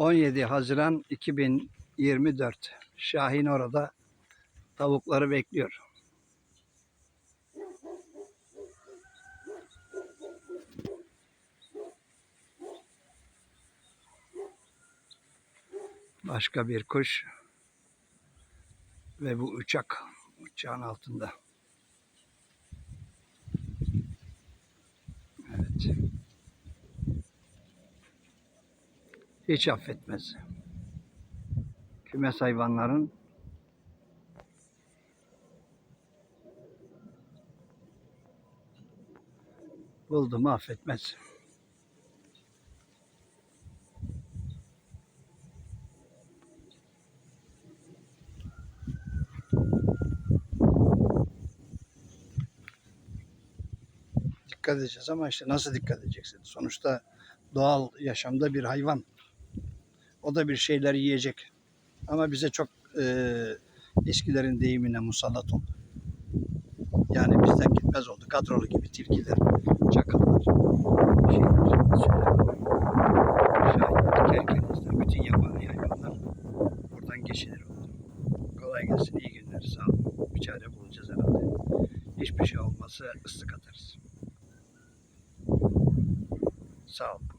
17 Haziran 2024. Şahin orada tavukları bekliyor. Başka bir kuş ve bu uçak uçağın altında. Evet. Hiç affetmez. Kümes hayvanların buldu mu affetmez. Dikkat edeceğiz ama işte nasıl dikkat edeceksin? Sonuçta doğal yaşamda bir hayvan. O da bir şeyler yiyecek. Ama bize çok e, eskilerin deyimine musallat oldu. Yani bizden gitmez oldu. Kadrolu gibi tilkiler, çakallar, şeyler. Şahinler, kerkenizler, bütün yabani hayvanlar buradan geçilir oldu. Kolay gelsin, iyi günler, sağ olun. Bir çare bulacağız herhalde. Hiçbir şey olmazsa ıslık atarız. Sağ olun.